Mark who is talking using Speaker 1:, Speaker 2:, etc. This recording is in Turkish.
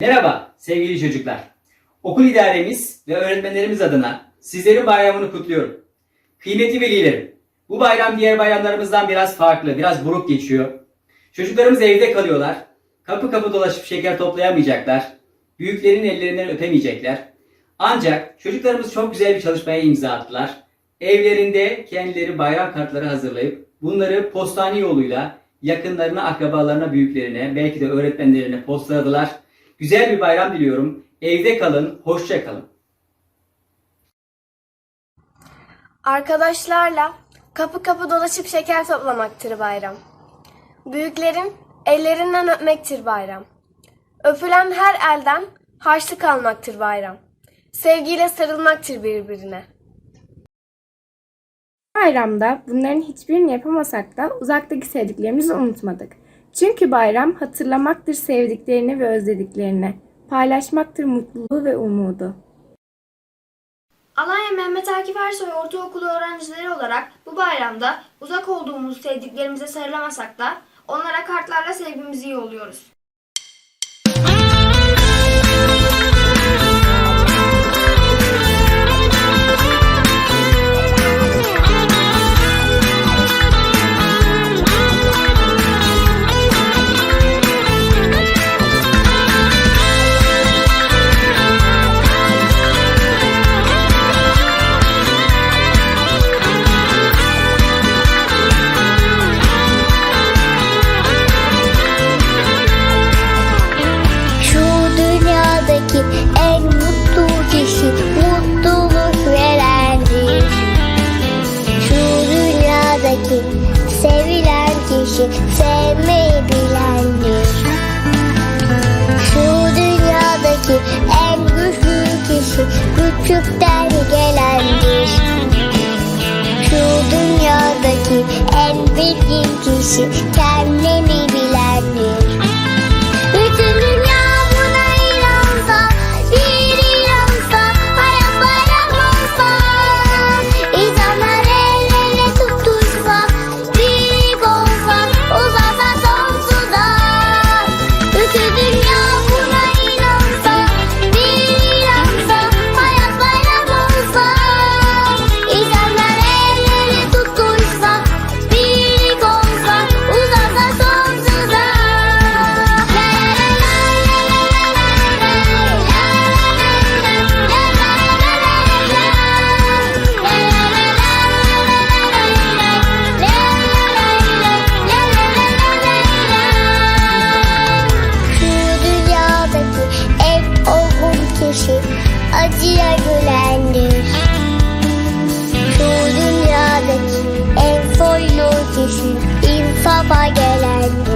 Speaker 1: Merhaba sevgili çocuklar. Okul idaremiz ve öğretmenlerimiz adına sizlerin bayramını kutluyorum. Kıymetli velilerim, bu bayram diğer bayramlarımızdan biraz farklı, biraz buruk geçiyor. Çocuklarımız evde kalıyorlar. Kapı kapı dolaşıp şeker toplayamayacaklar. Büyüklerin ellerinden öpemeyecekler. Ancak çocuklarımız çok güzel bir çalışmaya imza attılar. Evlerinde kendileri bayram kartları hazırlayıp bunları postane yoluyla yakınlarına, akrabalarına, büyüklerine, belki de öğretmenlerine postaladılar. Güzel bir bayram diliyorum. Evde kalın, hoşça kalın.
Speaker 2: Arkadaşlarla kapı kapı dolaşıp şeker toplamaktır bayram. Büyüklerin ellerinden öpmektir bayram. Öpülen her elden harçlık almaktır bayram. Sevgiyle sarılmaktır birbirine.
Speaker 3: Bayramda bunların hiçbirini yapamasak da uzaktaki sevdiklerimizi unutmadık. Çünkü bayram hatırlamaktır sevdiklerini ve özlediklerini, paylaşmaktır mutluluğu ve umudu.
Speaker 4: Alanya Mehmet Akif Ersoy Ortaokulu öğrencileri olarak bu bayramda uzak olduğumuz sevdiklerimize sarılamasak da onlara kartlarla sevgimizi yolluyoruz.
Speaker 5: Dünyadaki sevilen kişi sevmeyi bilendir. Şu dünyadaki en güçlü kişi küçükten gelendir. Şu dünyadaki en bilgin kişi kendini için insafa gelen.